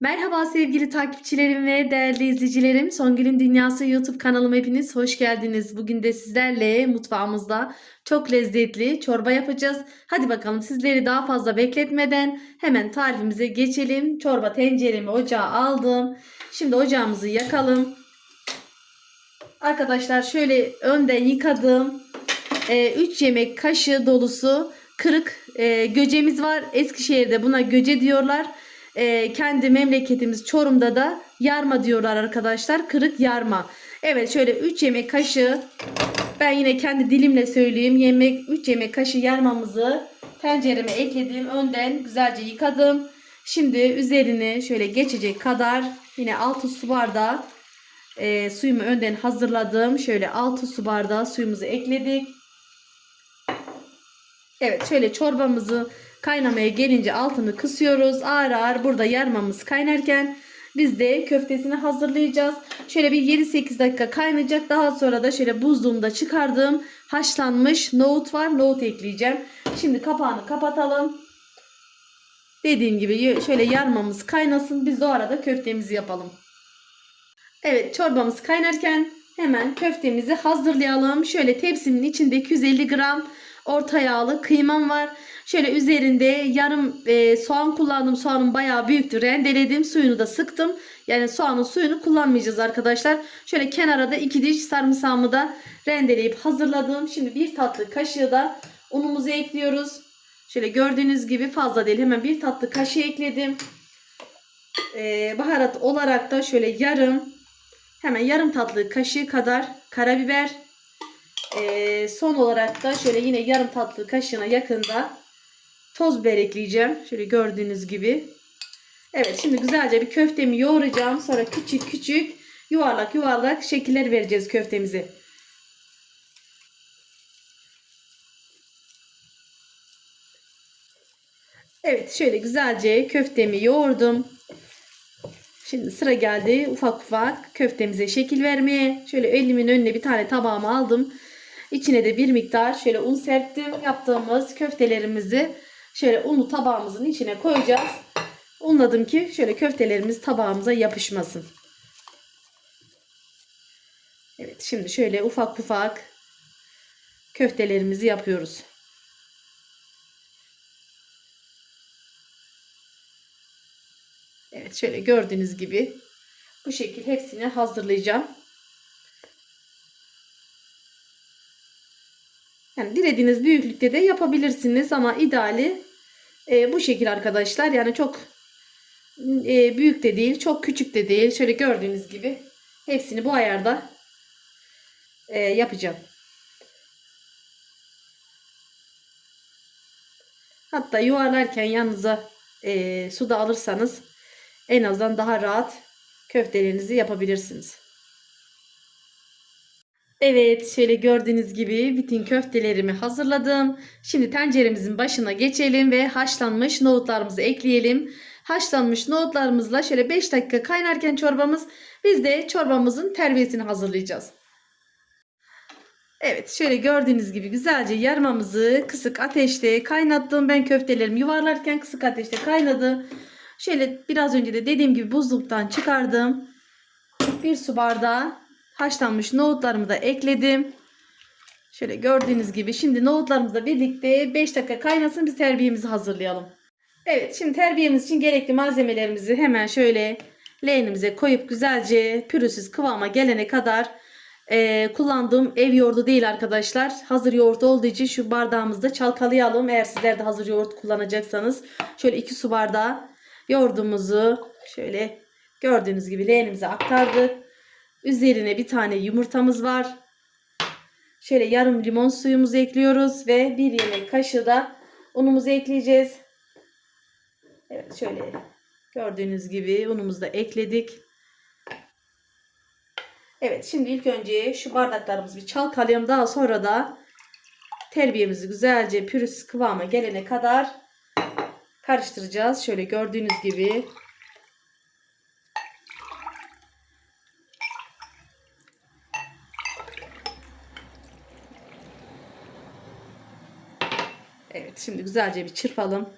Merhaba sevgili takipçilerim ve değerli izleyicilerim. Songül'ün Dünyası YouTube kanalıma hepiniz hoş geldiniz. Bugün de sizlerle mutfağımızda çok lezzetli çorba yapacağız. Hadi bakalım sizleri daha fazla bekletmeden hemen tarifimize geçelim. Çorba tenceremi ocağa aldım. Şimdi ocağımızı yakalım. Arkadaşlar şöyle önden yıkadığım 3 yemek kaşığı dolusu kırık e, göcemiz var. Eskişehir'de buna göce diyorlar. E, kendi memleketimiz Çorum'da da yarma diyorlar arkadaşlar. Kırık yarma. Evet şöyle 3 yemek kaşığı ben yine kendi dilimle söyleyeyim. Yemek 3 yemek kaşığı yarmamızı tencereme ekledim. Önden güzelce yıkadım. Şimdi üzerine şöyle geçecek kadar yine 6 su bardağı e, suyumu önden hazırladım. Şöyle 6 su bardağı suyumuzu ekledik. Evet şöyle çorbamızı kaynamaya gelince altını kısıyoruz. Ağır ağır burada yarmamız kaynarken biz de köftesini hazırlayacağız. Şöyle bir 7-8 dakika kaynayacak. Daha sonra da şöyle buzluğumda çıkardığım haşlanmış nohut var. Nohut ekleyeceğim. Şimdi kapağını kapatalım. Dediğim gibi şöyle yarmamız kaynasın. Biz de o arada köftemizi yapalım. Evet çorbamız kaynarken hemen köftemizi hazırlayalım. Şöyle tepsimin içinde 250 gram orta yağlı kıymam var. Şöyle üzerinde yarım e, soğan kullandım. Soğanım bayağı büyüktü. Rendeledim. Suyunu da sıktım. Yani soğanın suyunu kullanmayacağız arkadaşlar. Şöyle kenara da iki diş sarımsağımı da rendeleyip hazırladım. Şimdi bir tatlı kaşığı da unumuzu ekliyoruz. Şöyle gördüğünüz gibi fazla değil. Hemen bir tatlı kaşığı ekledim. Ee, baharat olarak da şöyle yarım hemen yarım tatlı kaşığı kadar karabiber ee, son olarak da şöyle yine yarım tatlı kaşığına yakında toz biber ekleyeceğim. Şöyle gördüğünüz gibi. Evet şimdi güzelce bir köftemi yoğuracağım. Sonra küçük küçük yuvarlak yuvarlak şekiller vereceğiz köftemizi. Evet şöyle güzelce köftemi yoğurdum. Şimdi sıra geldi ufak ufak köftemize şekil vermeye. Şöyle elimin önüne bir tane tabağımı aldım. İçine de bir miktar şöyle un serptim. Yaptığımız köftelerimizi şöyle unlu tabağımızın içine koyacağız. Unladım ki şöyle köftelerimiz tabağımıza yapışmasın. Evet şimdi şöyle ufak ufak köftelerimizi yapıyoruz. Evet şöyle gördüğünüz gibi bu şekil hepsini hazırlayacağım. Yani dilediğiniz büyüklükte de yapabilirsiniz ama ideali e, bu şekil arkadaşlar. Yani çok e, büyük de değil, çok küçük de değil. Şöyle gördüğünüz gibi hepsini bu ayarda e, yapacağım. Hatta yuvarlarken yanınıza e, su da alırsanız en azından daha rahat köftelerinizi yapabilirsiniz. Evet şöyle gördüğünüz gibi bütün köftelerimi hazırladım. Şimdi tenceremizin başına geçelim ve haşlanmış nohutlarımızı ekleyelim. Haşlanmış nohutlarımızla şöyle 5 dakika kaynarken çorbamız biz de çorbamızın terbiyesini hazırlayacağız. Evet şöyle gördüğünüz gibi güzelce yarmamızı kısık ateşte kaynattım. Ben köftelerimi yuvarlarken kısık ateşte kaynadı. Şöyle biraz önce de dediğim gibi buzluktan çıkardım. Bir su bardağı haşlanmış nohutlarımı da ekledim. Şöyle gördüğünüz gibi şimdi nohutlarımızla birlikte 5 dakika kaynasın biz terbiyemizi hazırlayalım. Evet şimdi terbiyemiz için gerekli malzemelerimizi hemen şöyle leğenimize koyup güzelce pürüzsüz kıvama gelene kadar e, kullandığım ev yoğurdu değil arkadaşlar. Hazır yoğurt olduğu için şu bardağımızda çalkalayalım. Eğer sizler de hazır yoğurt kullanacaksanız şöyle 2 su bardağı yoğurdumuzu şöyle gördüğünüz gibi leğenimize aktardık. Üzerine bir tane yumurtamız var. Şöyle yarım limon suyumuzu ekliyoruz ve bir yemek kaşığı da unumuzu ekleyeceğiz. Evet şöyle gördüğünüz gibi unumuzu da ekledik. Evet şimdi ilk önce şu bardaklarımızı bir çalkalayalım. Daha sonra da terbiyemizi güzelce pürüzsüz kıvama gelene kadar karıştıracağız. Şöyle gördüğünüz gibi Evet şimdi güzelce bir çırpalım.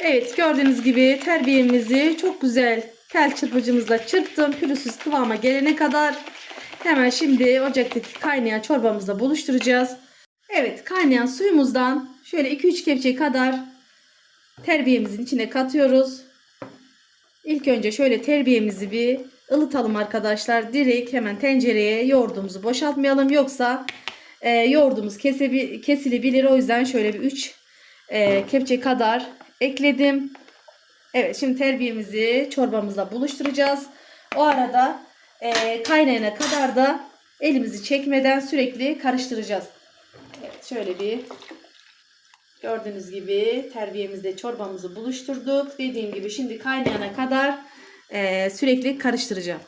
Evet gördüğünüz gibi terbiyemizi çok güzel tel çırpıcımızla çırptım. Pürüzsüz kıvama gelene kadar. Hemen şimdi ocaktaki kaynayan çorbamızla buluşturacağız. Evet kaynayan suyumuzdan şöyle 2-3 kepçe kadar terbiyemizin içine katıyoruz. İlk önce şöyle terbiyemizi bir ılıtalım arkadaşlar. Direkt hemen tencereye yoğurdumuzu boşaltmayalım. Yoksa e, yoğurdumuz kesebi, kesilebilir. O yüzden şöyle bir 3 e, kepçe kadar ekledim. Evet şimdi terbiyemizi çorbamızla buluşturacağız. O arada e, kaynayana kadar da elimizi çekmeden sürekli karıştıracağız. Evet şöyle bir gördüğünüz gibi terbiyemizde çorbamızı buluşturduk. Dediğim gibi şimdi kaynayana kadar e, sürekli karıştıracağım.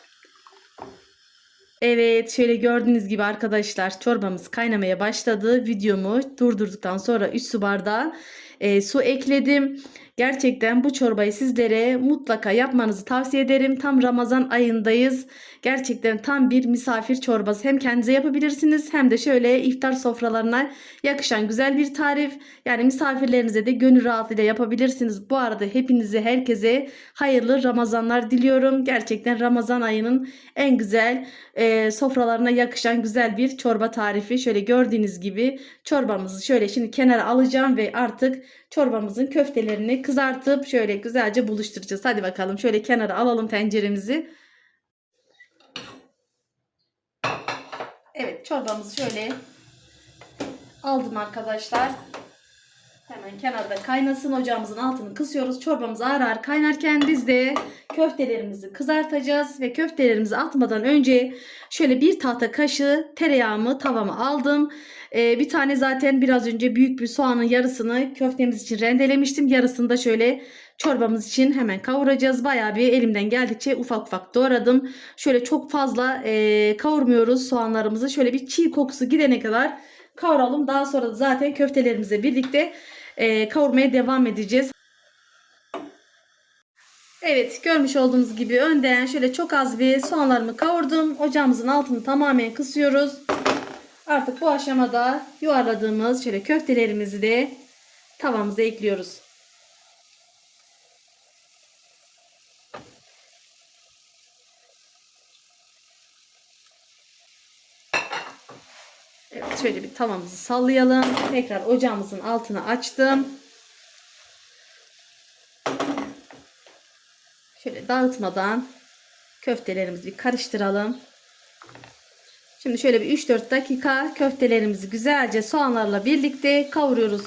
Evet şöyle gördüğünüz gibi arkadaşlar çorbamız kaynamaya başladı. Videomu durdurduktan sonra 3 su bardağı e, su ekledim. Gerçekten bu çorbayı sizlere mutlaka yapmanızı tavsiye ederim. Tam Ramazan ayındayız. Gerçekten tam bir misafir çorbası. Hem kendinize yapabilirsiniz hem de şöyle iftar sofralarına yakışan güzel bir tarif. Yani misafirlerinize de gönül rahatlığıyla yapabilirsiniz. Bu arada hepinize herkese hayırlı Ramazanlar diliyorum. Gerçekten Ramazan ayının en güzel e, sofralarına yakışan güzel bir çorba tarifi. Şöyle gördüğünüz gibi çorbamızı şöyle şimdi kenara alacağım ve artık çorbamızın köftelerini kızartıp şöyle güzelce buluşturacağız. Hadi bakalım şöyle kenara alalım tenceremizi. Evet çorbamızı şöyle aldım arkadaşlar. Hemen kenarda kaynasın. Ocağımızın altını kısıyoruz. Çorbamız ağır ağır kaynarken biz de köftelerimizi kızartacağız. Ve köftelerimizi atmadan önce şöyle bir tahta kaşığı tereyağımı tavama aldım. Ee, bir tane zaten biraz önce büyük bir soğanın yarısını köftemiz için rendelemiştim. Yarısını da şöyle çorbamız için hemen kavuracağız. Bayağı bir elimden geldikçe ufak ufak doğradım. Şöyle çok fazla e, kavurmuyoruz soğanlarımızı. Şöyle bir çiğ kokusu gidene kadar kavuralım. Daha sonra da zaten köftelerimizle birlikte e, kavurmaya devam edeceğiz. Evet görmüş olduğunuz gibi önden şöyle çok az bir soğanlarımı kavurdum. Ocağımızın altını tamamen kısıyoruz. Artık bu aşamada yuvarladığımız şöyle köftelerimizi de tavamıza ekliyoruz. Evet şöyle bir tavamızı sallayalım. Tekrar ocağımızın altını açtım. Şöyle dağıtmadan köftelerimizi bir karıştıralım. Şimdi şöyle bir 3-4 dakika köftelerimizi güzelce soğanlarla birlikte kavuruyoruz.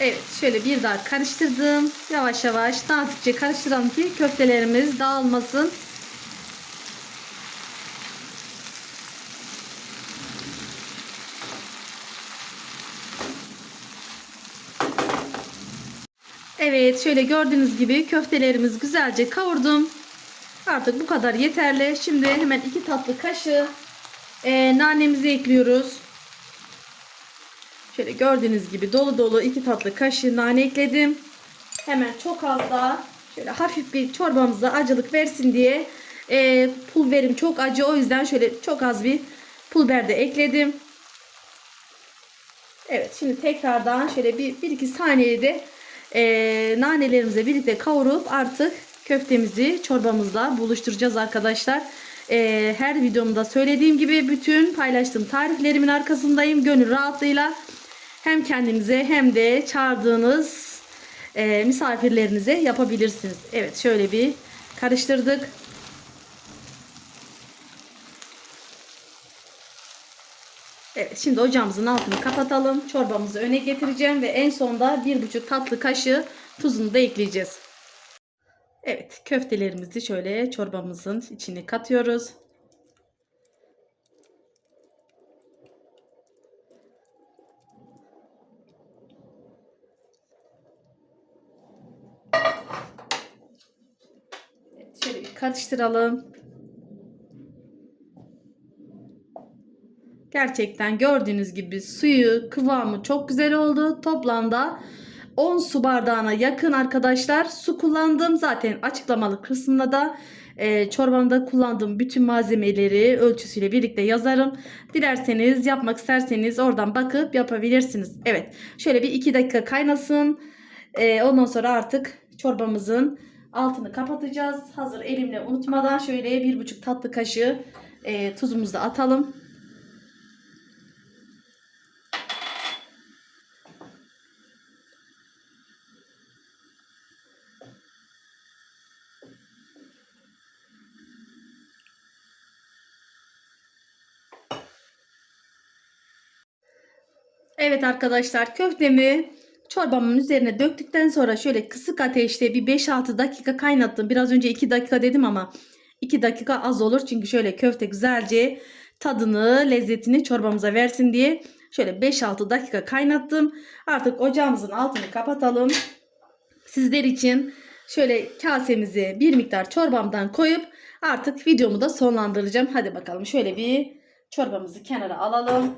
Evet şöyle bir daha karıştırdım. Yavaş yavaş nazik karıştıralım ki köftelerimiz dağılmasın. Evet şöyle gördüğünüz gibi köftelerimiz güzelce kavurdum. Artık bu kadar yeterli. Şimdi hemen iki tatlı kaşığı e, nanemizi ekliyoruz. Şöyle gördüğünüz gibi dolu dolu iki tatlı kaşığı nane ekledim. Hemen çok az daha şöyle hafif bir çorbamıza acılık versin diye e, pul verim çok acı. O yüzden şöyle çok az bir pul biber de ekledim. Evet şimdi tekrardan şöyle bir, bir iki saniyede e, nanelerimizle birlikte kavurup artık köftemizi çorbamızla buluşturacağız arkadaşlar. E, her videomda söylediğim gibi bütün paylaştığım tariflerimin arkasındayım. Gönül rahatlığıyla hem kendinize hem de çağırdığınız e, misafirlerinize yapabilirsiniz. Evet şöyle bir karıştırdık. Evet şimdi ocağımızın altını kapatalım. Çorbamızı öne getireceğim ve en sonda bir buçuk tatlı kaşığı tuzunu da ekleyeceğiz. Evet köftelerimizi şöyle çorbamızın içine katıyoruz. Evet, şöyle bir karıştıralım. Gerçekten gördüğünüz gibi suyu kıvamı çok güzel oldu. Toplamda 10 su bardağına yakın arkadaşlar su kullandım. Zaten açıklamalı kısmında da e, çorbamda kullandığım bütün malzemeleri ölçüsüyle birlikte yazarım. Dilerseniz yapmak isterseniz oradan bakıp yapabilirsiniz. Evet şöyle bir 2 dakika kaynasın. E, ondan sonra artık çorbamızın altını kapatacağız. Hazır elimle unutmadan şöyle 1,5 tatlı kaşığı e, tuzumuzu da atalım. Evet arkadaşlar köftemi çorbamın üzerine döktükten sonra şöyle kısık ateşte bir 5-6 dakika kaynattım. Biraz önce 2 dakika dedim ama 2 dakika az olur. Çünkü şöyle köfte güzelce tadını, lezzetini çorbamıza versin diye şöyle 5-6 dakika kaynattım. Artık ocağımızın altını kapatalım. Sizler için şöyle kasemizi bir miktar çorbamdan koyup artık videomu da sonlandıracağım. Hadi bakalım şöyle bir çorbamızı kenara alalım.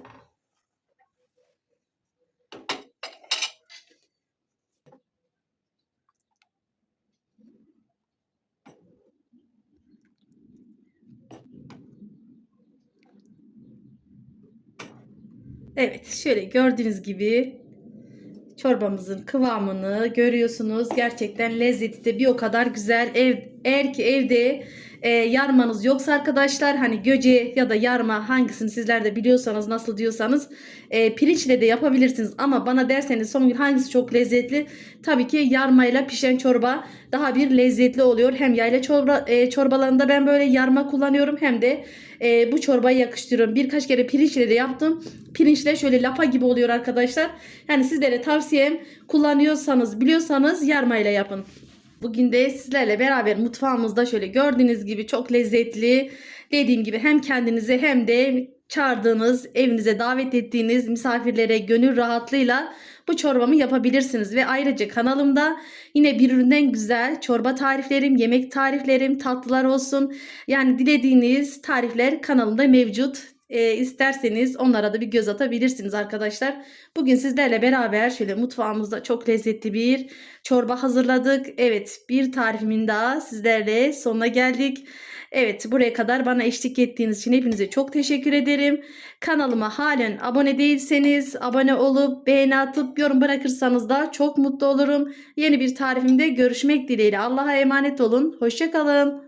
Evet şöyle gördüğünüz gibi çorbamızın kıvamını görüyorsunuz. Gerçekten lezzeti de bir o kadar güzel. Ev, eğer ki evde e, yarmanız yoksa arkadaşlar hani göce ya da yarma hangisini sizler de biliyorsanız nasıl diyorsanız e, pirinçle de yapabilirsiniz. Ama bana derseniz son gün hangisi çok lezzetli? Tabii ki yarmayla pişen çorba daha bir lezzetli oluyor. Hem yayla çorba, e, çorbalarında ben böyle yarma kullanıyorum hem de e, bu çorbayı yakıştırıyorum. Birkaç kere pirinçle de yaptım. Pirinçle şöyle lapa gibi oluyor arkadaşlar. Yani sizlere tavsiyem kullanıyorsanız biliyorsanız yarmayla yapın. Bugün de sizlerle beraber mutfağımızda şöyle gördüğünüz gibi çok lezzetli. Dediğim gibi hem kendinize hem de çağırdığınız, evinize davet ettiğiniz misafirlere gönül rahatlığıyla bu çorbamı yapabilirsiniz. Ve ayrıca kanalımda yine birbirinden güzel çorba tariflerim, yemek tariflerim, tatlılar olsun. Yani dilediğiniz tarifler kanalımda mevcut. E, isterseniz onlara da bir göz atabilirsiniz arkadaşlar. Bugün sizlerle beraber şöyle mutfağımızda çok lezzetli bir çorba hazırladık. Evet bir tarifimin daha sizlerle sonuna geldik. Evet buraya kadar bana eşlik ettiğiniz için hepinize çok teşekkür ederim. Kanalıma halen abone değilseniz abone olup beğeni atıp yorum bırakırsanız da çok mutlu olurum. Yeni bir tarifimde görüşmek dileğiyle Allah'a emanet olun. Hoşçakalın.